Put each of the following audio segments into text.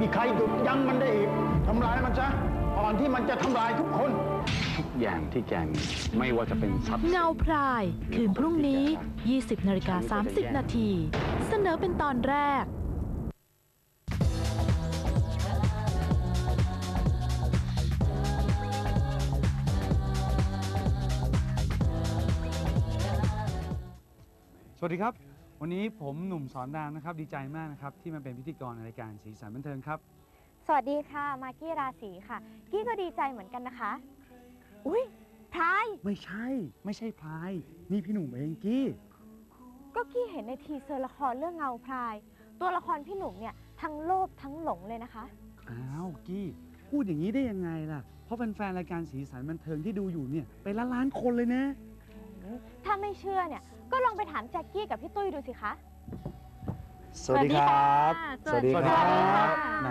มีใครหยุดยั้งมันได้อีกทำลายมันซะก่อนที่มันจะทำลายทุกคน ทุกอย่างที่แกมีไม่ว่าจะเป็นทรัพย์สินเงาพราย คืนพรุ่งนี้ 20นาฬิกา30 นาที เสนอเป็นตอนแรก สวัสดีครับ วันนี้ผมหนุ่มสอนรามนะครับ ดีใจมากนะครับ ที่มาเป็นพิธีกรในรายการสีสันบันเทิงครับ สวัสดีค่ะ มากกี้ราศีค่ะ กี้ก็ดีใจเหมือนกันนะคะ อุ้ยพรายไม่ใช่ ไม่ใช่พลาย นี่พี่หนุ่มเองกี้ ก็กี้เห็นในทีเซอร์ละครเรื่องเงาพราย ตัวละครพี่หนุ่มเนี่ยทั้งโลภทั้งหลงเลยนะคะ อ้าวกี้ พูดอย่างนี้ได้ยังไงล่ะ เพราะแฟนๆรายการสีสันบันเทิงที่ดูอยู่เนี่ยเป็นล้านล้านๆคนเลยนะ ถ้าไม่เชื่อเนี่ย ก็ลองไปถามแจ็คกี้กับพี่ตุ้ยดูสิคะ สวัสดีครับ สวัสดีสวัสดีค่ะครับค่ะแหม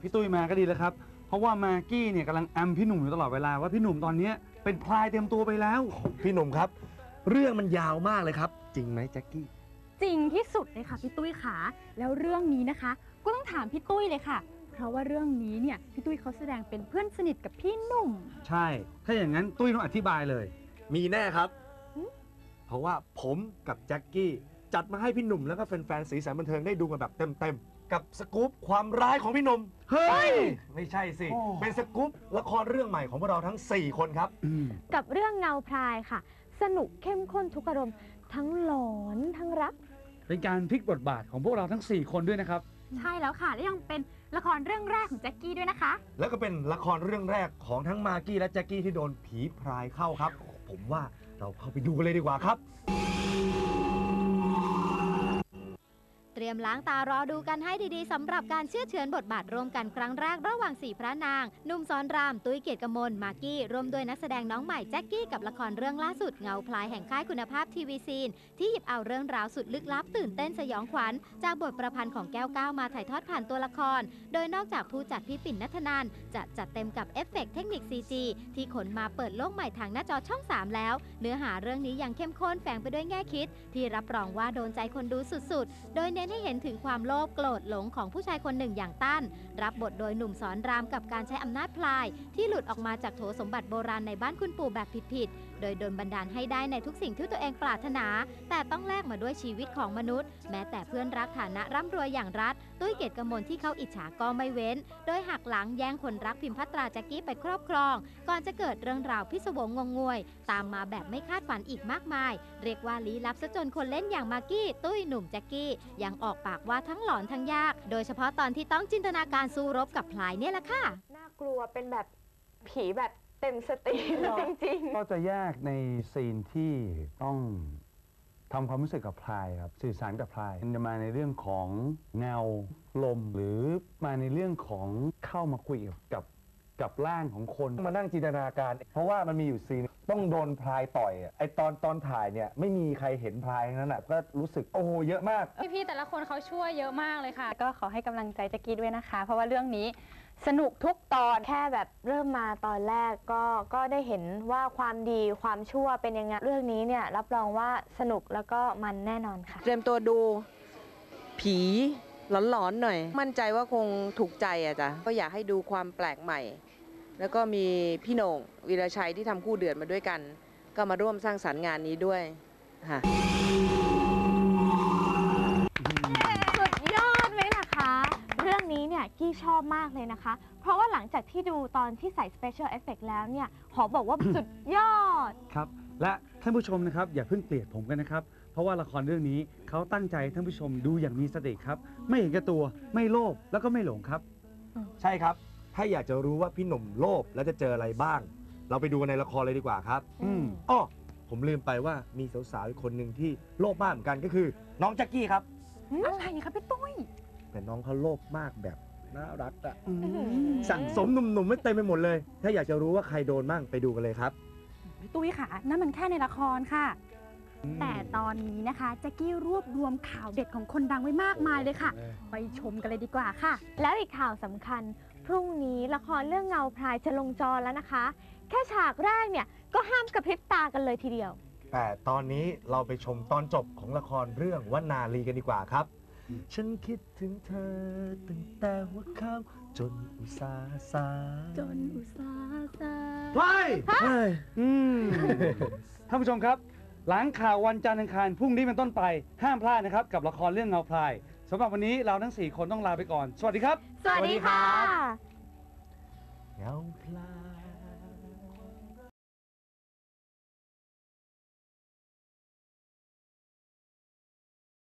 พี่ตุ้ยมาก็ดีแล้วครับ เพราะว่ามากกี้เนี่ยกำลังแอมพี่หนุ่มอยู่ตลอดเวลาว่าพี่หนุ่มตอนเนี้ยเป็นพลายเต็มตัวไปแล้ว พี่หนุ่มครับ เรื่องมันยาวมากเลยครับ จริงไหมแจ็คกี้ จริงที่สุดเลยค่ะพี่ตุ้ยขาแล้วเรื่องนี้นะคะ ก็ต้องถามพี่ตุ้ยเลยค่ะ เพราะว่าเรื่องนี้เนี่ยพี่ตุ้ยเขาแสดงเป็นเพื่อนสนิทกับพี่หนุ่ม ใช่ ถ้าอย่างนั้นตุ้ยต้องอธิบายเลย มีแน่ครับ เพราะว่าผมกับแจ็คกี้จัดมาให้พี่หนุ่มแล้วก็แฟนๆสีสันบันเทิงได้ดูกันแบบเต็มๆ กับสกู๊ปความร้ายของพี่หนุ่มเฮ้ย ไม่ใช่สิโอ้เป็นสกู๊ปละครเรื่องใหม่ของพวกเราทั้ง 4 คนครับอืมกับเรื่องเงาพรายค่ะ สนุกเข้มข้นทุกอารมณ์ทั้งหลอนทั้งรัก เป็นการพลิกบทบาทของพวกเราทั้ง 4 คนด้วยนะครับ ใช่แล้วค่ะ และยังเป็นละครเรื่องแรกของแจ็คกี้ด้วยนะคะ แล้วก็เป็นละครเรื่องแรกของทั้งมากกี้และแจ็คกี้ที่โดนผีพรายเข้าครับ ผมว่า เราเข้าไปดูกันเลยดีกว่าครับ เตรียมล้างตารอดูกันให้ดีๆสำหรับการเชื่อเฉือนบทบาทร่วมกันครั้งแรกระหว่างสี่พระนางหนุ่มสอนราม ตุ้ยเกียรติกมลมากกี้รวมด้วยนักแสดงน้องใหม่แจ็คกี้กับละครเรื่องล่าสุดเงาพลายแห่งค่ายคุณภาพทีวีซีน ที่หยิบเอาเรื่องราวสุดลึกลับตื่นเต้นสยองขวัญจากบทประพันธ์ของแก้วก้าวมาถ่ายทอดผ่านตัวละคร โดยนอกจากผู้จัดพี่ปิ่นนัทนานจะจัดเต็มกับเอฟเฟกต์เทคนิค CG ที่ขนมาเปิดโลกใหม่ทางหน้าจอช่อง 3 แล้ว เนื้อหาเรื่องนี้ยังเข้มข้นแฝงไปด้วยแง่คิด ที่รับรองว่าโดนใจคนดูสุดๆ โดยเน้นให้เห็นถึงความโลภโกรธหลงของผู้ชายคนหนึ่งอย่างตั้น รับบทโดยหนุ่มสอนรามกับการใช้อำนาจพลาย ที่หลุดออกมาจากโถสมบัติโบราณในบ้านคุณปู่แบบผิดๆ โดยโดนบันดาลให้ได้ในทุกสิ่งที่ตัวเองปรารถนา แต่ต้องแลกมาด้วยชีวิตของมนุษย์ แม้แต่เพื่อนรักฐานะร่ำรวยอย่างรัฐตุ้ยเกตกมลที่เขาอิจฉาก็ไม่เว้น โดยหักหลังแย่งคนรักพิมพ์พัตราจ็กกี้ไปครอบครอง ก่อนจะเกิดเรื่องราวพิศวงงงงวย ตามมาแบบไม่คาดฝันอีกมากมาย เรียกว่าลี้ลับซะจนคนเล่นอย่างมากกี้ตุ้ยหนุ่มแจ็กกี้ยังออกปากว่าทั้งหลอนทั้งยาก โดยเฉพาะตอนที่ต้องจินตนาการสู้รบกับพลายเนี่ยแหละค่ะ น่ากลัวเป็นแบบผีแบบเต็มสตรีมจริงก็จะแยกในซีนที่ต้องทำความรู้สึกกับพลายครับสื่อสารกับพลายมันจะมาในเรื่องของเงาลม หรือมาในเรื่องของเข้ามาคุยกับ กับร่างของคนมานั่งจินตนาการ เพราะว่ามันมีอยู่ซีนต้องโดนพลายต่อยอะไอตอนตอนถ่ายเนี่ยไม่มีใครเห็นพลายทั้งนั้นอะก็รู้สึกโอ้โหเยอะมาก พี่ๆแต่ละคนเขาช่วยเยอะมากเลยค่ะ ก็ขอให้กำลังใจแจ็กกี้ด้วยนะคะ เพราะว่าเรื่องนี้สนุกทุกตอนๆแค่แบบเริ่มมาตอนแรกก็ก็ได้เห็นว่าความดีความชั่วเป็นยังไงเรื่องนี้เนี่ยรับรองว่าสนุกแล้วก็มันแน่นอนค่ะ เตรียมตัวดูผีหลอนๆหน่อย มั่นใจว่าคงถูกใจอะจ้ะก็อยากให้ดูความแปลกใหม่ แล้วก็มีพี่โหน่งวีรชัยที่ทำคู่เดือดมาด้วยกัน ก็มาร่วมสร้างสรรค์งานนี้ด้วยค่ะ สุดยอดไหมล่ะคะ เรื่องนี้เนี่ยกี้ชอบมากเลยนะคะ เพราะว่าหลังจากที่ดูตอนที่ใส่ Special Effect แล้วเนี่ย ขอบอกว่าสุดยอด ครับและท่านผู้ชมนะครับอย่าเพิ่งเกลียดผมกันนะครับ เพราะว่าละครเรื่องนี้เขาตั้งใจให้ท่านผู้ชมดูอย่างมีสติครับ ไม่เห็นแก่ตัวไม่โลภแล้วก็ไม่หลงครับ ใช่ครับ ถ้าอยากจะรู้ว่าพี่หนุ่มโลภแล้วจะเจออะไรบ้าง เราไปดูกันในละครเลยดีกว่าครับอืมอ้อผมลืมไปว่ามีสาวๆอีกคนหนึ่งที่โลภมากเหมือนกันก็คือ น้องแจ็คกี้ครับ อะไรคะพี่ตุ้ยแต่น้องเขาโลภมากแบบน่ารักอะอืมสั่งสมหนุ่มๆไม่เต็มไปหมดเลย ถ้าอยากจะรู้ว่าใครโดนบ้างไปดูกันเลยครับ พี่ตุ้ยค่ะนั่นมันแค่ในละครค่ะ แต่ตอนนี้นะคะแจ็กกี้รวบรวมข่าวเด็ดของคนดังไว้มากมายเลยค่ะ ไปชมกันเลยดีกว่าค่ะ แล้วอีกข่าวสำคัญ พรุ่งนี้ละครเรื่องเงาพรายจะลงจอแล้วนะคะ แค่ฉากแรกเนี่ยก็ห้ามกระพริบตากันเลยทีเดียว แต่ตอนนี้เราไปชมตอนจบของละครเรื่องวนาลีกันดีกว่าครับ ฉันคิดถึงเธอตั้งแต่หัวค่ำจนอุตสาห์สายจนอุตสาห์สาย ไป เฮ้ยอืมท่านผู้ชมครับ หลังข่าววันจันทร์อังคารพรุ่งนี้เป็นต้นไปห้ามพลาดนะครับ กับละครเรื่องเงาพลายสำหรับวันนี้เราทั้ง 4 คนต้องลาไปก่อน สวัสดีครับ สวัสดีค่ะ เงาพลาย